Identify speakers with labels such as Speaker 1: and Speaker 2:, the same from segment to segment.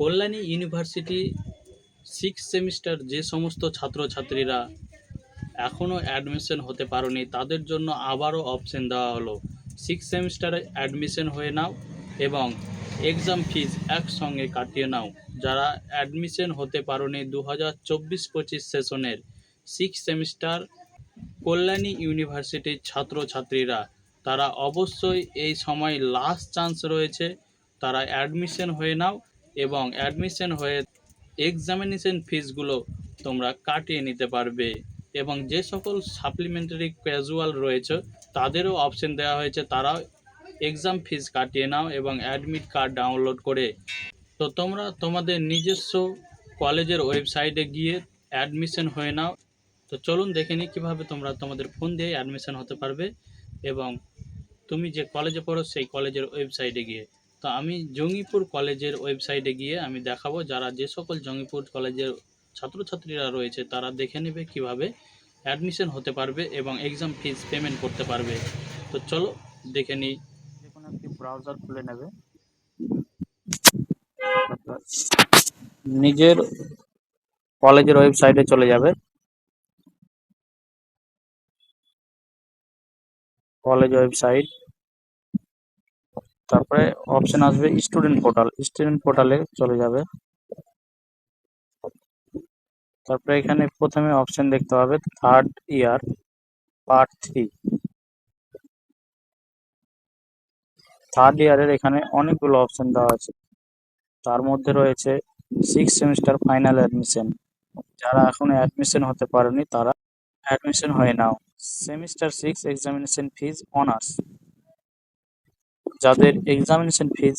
Speaker 1: Kalyani university six semester যে সমস্ত ছাত্রছাত্রীরা এখনও অ্যাডমিশন হতে পারোনি, তাদের জন্য আবারও অপশন দেওয়া হলো। সিক্স সেমিস্টারে অ্যাডমিশন হয়ে নাও এবং এক্সাম ফিজ একসঙ্গে কাটিয়ে নাও। যারা অ্যাডমিশন হতে পারোনি দু হাজার চব্বিশ পঁচিশ সেশনের সিক্স সেমিস্টার কল্যাণী ইউনিভার্সিটির ছাত্রছাত্রীরা, তারা অবশ্যই এই সময় লাস্ট চান্স রয়েছে। তারা অ্যাডমিশন হয়ে নাও এবং অ্যাডমিশন হয়ে এক্সামিনেশন ফিসগুলো তোমরা কাটিয়ে নিতে পারবে। এবং যে সকল সাপ্লিমেন্টারি ক্যাজুয়াল রয়েছে, তাদেরও অপশন দেওয়া হয়েছে। তারাও এক্সাম ফিস কাটিয়ে নাও এবং অ্যাডমিট কার্ড ডাউনলোড করে। তো তোমরা তোমাদের নিজস্ব কলেজের ওয়েবসাইটে গিয়ে অ্যাডমিশন হয়ে নাও। তো চলুন দেখে নিই কীভাবে তোমরা তোমাদের ফোন দিয়ে অ্যাডমিশন হতে পারবে। এবং তুমি যে কলেজে পড়ো, সেই কলেজের ওয়েবসাইটে গিয়ে তো আমি জঙ্গিপুর কলেজের ওয়েবসাইটে গিয়ে আমি দেখাবো যারা যে সকল জঙ্গিপুর কলেজের ছাত্রছাত্রীরা রয়েছে তারা দেখে নেবে কীভাবে অ্যাডমিশন হতে পারবে এবং এক্সাম ফিস পেমেন্ট করতে পারবে। তো চলো দেখে নিই। যে কোনো একটি ব্রাউজার খুলে নেবে। নিজের কলেজের ওয়েবসাইটে চলে যাবে। College website. তারপরে অপশন আসবে স্টুডেন্ট পোর্টাল স্টুডেন্ট পোর্টালে চলে যাবে। তারপরে এখানে প্রথমে অপশন দেখতে পাবে third year part three third ইয়ারের এখানে অনেকগুলো অপশন দেওয়া আছে। তার মধ্যে রয়েছে সিক্স সেমিস্টার ফাইনাল অ্যাডমিশন যারা এখনও অ্যাডমিশন হতে পারেনি, তারা অ্যাডমিশন হয়ে নাও। Semester six examination fees honours যাদের এক্সামিনেশন ফিজ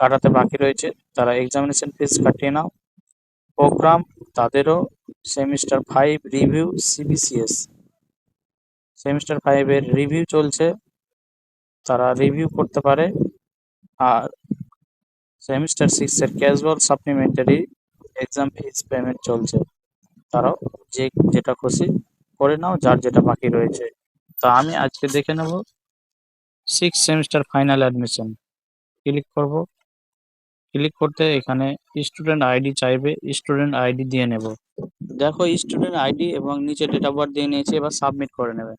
Speaker 1: কাটাতে বাকি রয়েছে, তারা এক্সামিনেশন ফিজ কাটিয়ে নাও। প্রোগ্রাম তাদেরও semester five review CBCS semester ফাইভের রিভিউ চলছে, তারা রিভিউ করতে পারে। আর সেমিস্টার সিক্সের casual supplementary exam fees payment চলছে। তারাও যে যেটা খুশি করে নাও, যার যেটা বাকি রয়েছে। তো আমি আজকে দেখে নেব six semester final admission click করব। ক্লিক করতে এখানে স্টুডেন্ট আইডি চাইবে স্টুডেন্ট আইডি দিয়ে নেব। দেখো স্টুডেন্ট আইডি এবং নিচে ডেট অফ বার্থ দিয়ে নিয়েছে, এবার সাবমিট করে নেবে।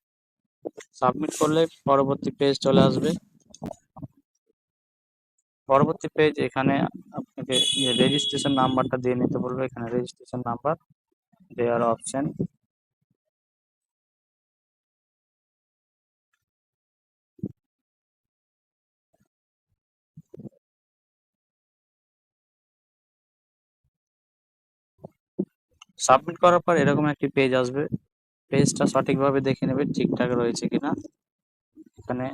Speaker 1: সাবমিট করলে পরবর্তী পেজ চলে আসবে। পরবর্তী পেজ এখানে আপনাকে রেজিস্ট্রেশন নাম্বারটা দিয়ে নিতে বলবে, এখানে রেজিস্ট্রেশন নাম্বার দেওয়ার অপশন সাবমিট করার পর এরকম একটি পেজ আসবে। পেজটা সঠিকভাবে দেখে নেবে ঠিকঠাক রয়েছে কিনা। এখানে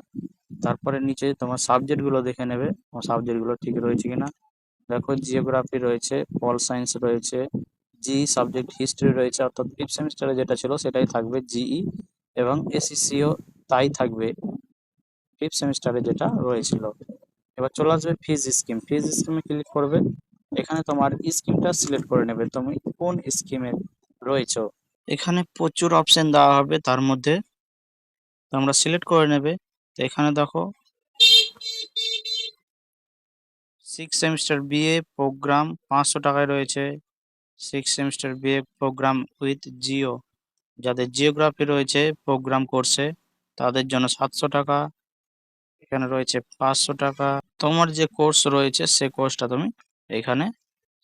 Speaker 1: তারপরে নিচে তোমার সাবজেক্টগুলো দেখে নেবে, তোমার সাবজেক্টগুলো ঠিক রয়েছে কিনা। দেখো জিওগ্রাফি রয়েছে, পল সায়েন্স রয়েছে জি সাবজেক্ট হিস্ট্রি রয়েছে, অর্থাৎ ফিফথ সেমিস্টারে যেটা ছিল সেটাই থাকবে জিই এবং এসিসিও তাই থাকবে ফিফথ সেমিস্টারে যেটা রয়েছিল। এবার চলে আসবে ফিজ স্কিম ফিজ স্কিমে ক্লিক করবে। এখানে তোমার স্কিমটা সিলেক্ট করে নেবে। তুমি কোন স্কিমে রয়েছো? এখানে প্রচুর অপশন দেওয়া হবে, তার মধ্যে তোমরা সিলেক্ট করে নেবে। তো এখানে দেখো সিক্স সেমিস্টার বিএ প্রোগ্রাম পাঁচশো টাকায় রয়েছে। Six semester BA programme with geo যাদের জিওগ্রাফি রয়েছে প্রোগ্রাম কোর্সে তাদের জন্য সাতশো টাকা। এখানে রয়েছে পাঁচশো টাকা। তোমার যে কোর্স রয়েছে, সে কোর্সটা তুমি এখানে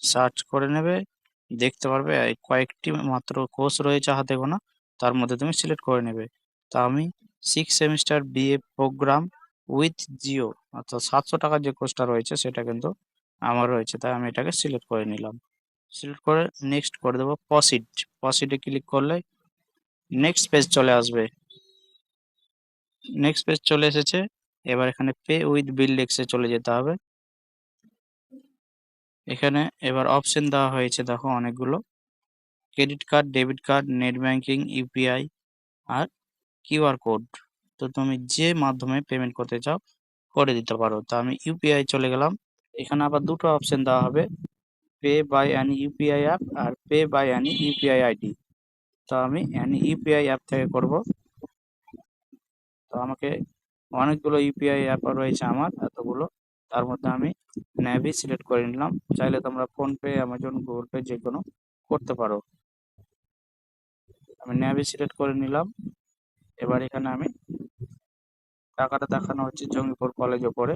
Speaker 1: সার্চ করে নেবে, দেখতে পারবে কয়েকটি মাত্র কোর্স রয়েছে হাতে গোনা, তার মধ্যে তুমি সিলেক্ট করে নেবে। তা আমি six semester BA programme with geo অর্থাৎ সাতশো টাকার যে কোর্সটা রয়েছে, সেটা কিন্তু আমার রয়েছে, তাই আমি এটাকে সিলেক্ট করে নিলাম। সিলেক্ট করে নেক্সট করে দেবো পসিড পসিডে ক্লিক করলে নেক্সট পেজ চলে আসবে। নেক্সট পেজ চলে এসেছে, এবার এখানে পে উইথ বিল ডেক্সে চলে যেতে হবে। এখানে এবার অপশন দেওয়া হয়েছে, দেখো অনেকগুলো। Credit card debit card net banking UPI আর কিউআর কোড তো তুমি যে মাধ্যমে পেমেন্ট করতে চাও, করে দিতে পারো। তো আমি ইউপিআই চলে গেলাম। এখানে আবার দুটো অপশন দেওয়া হবে। Pay by an UPI app R pay by an UPI ID তো আমি অ্যান ইউপিআই অ্যাপ থেকে করব। তো আমাকে অনেকগুলো ইউপিআই অ্যাপ রয়েছে আমার, এতগুলো। তার মধ্যে আমি ন্যাভি সিলেক্ট করে নিলাম। চাইলে তোমরা ফোনপে অ্যামাজন গুগল পে যে কোনো করতে পারো। আমি ন্যাভি সিলেক্ট করে নিলাম। এবার এখানে আমি টাকাটা দেখানো হচ্ছে জঙ্গিপুর কলেজ ওপরে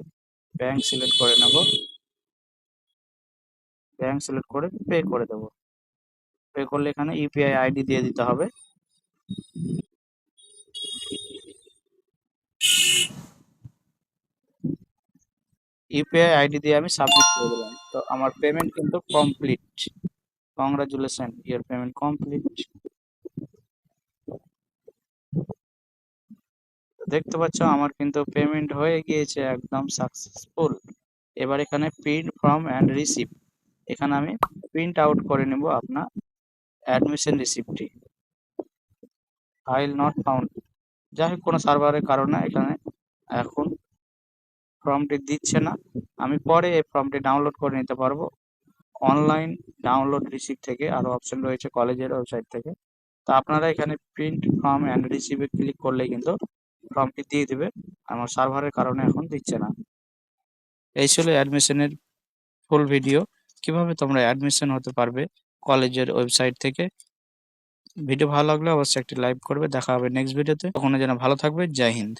Speaker 1: ব্যাংক সিলেক্ট করে নেব। ব্যাংক সিলেক্ট করে পে করে দেব। পে করলে এখানে ইউপিআই আইডি দিয়ে দিতে হবে। ইউপিআই আইডি দিয়ে আমি সাবমিট করে দিলাম। তো আমার পেমেন্ট কিন্তু কমপ্লিট কংগ্রাচুলেশন ইয়ার পেমেন্ট কমপ্লিট দেখতে পাচ্ছ, আমার কিন্তু পেমেন্ট হয়ে গিয়েছে একদম সাকসেসফুল এবার এখানে প্রিন্ট ফর্ম অ্যান্ড রিসিপ্ট এখানে আমি প্রিন্ট আউট করে নেব আপনার অ্যাডমিশন রিসিপ্টটি ফাইল নট ফাউন্ড যাই হোক, কোনো সার্ভারের কারণে এখানে এখন ফর্মটি দিচ্ছে না। আমি পরে এই ফর্মটি ডাউনলোড করে নিতে পারব। অনলাইন ডাউনলোড রিসিপ্ট থেকে আরও অপশন রয়েছে কলেজের ওয়েবসাইট থেকে। তো আপনারা এখানে প্রিন্ট ফর্ম অ্যান্ড রিসিভে ক্লিক করলে কিন্তু ফর্মটি দিয়ে দিবে। আমার সার্ভারের কারণে এখন দিচ্ছে না। এই ছিল অ্যাডমিশনের ফুল ভিডিও কীভাবে তোমরা অ্যাডমিশন হতে পারবে কলেজের ওয়েবসাইট থেকে? ভিডিও ভালো লাগলে অবশ্যই একটি লাইক করবে। দেখা হবে নেক্সট ভিডিওতে তখন যেন ভালো থাকবে। জয় হিন্দ।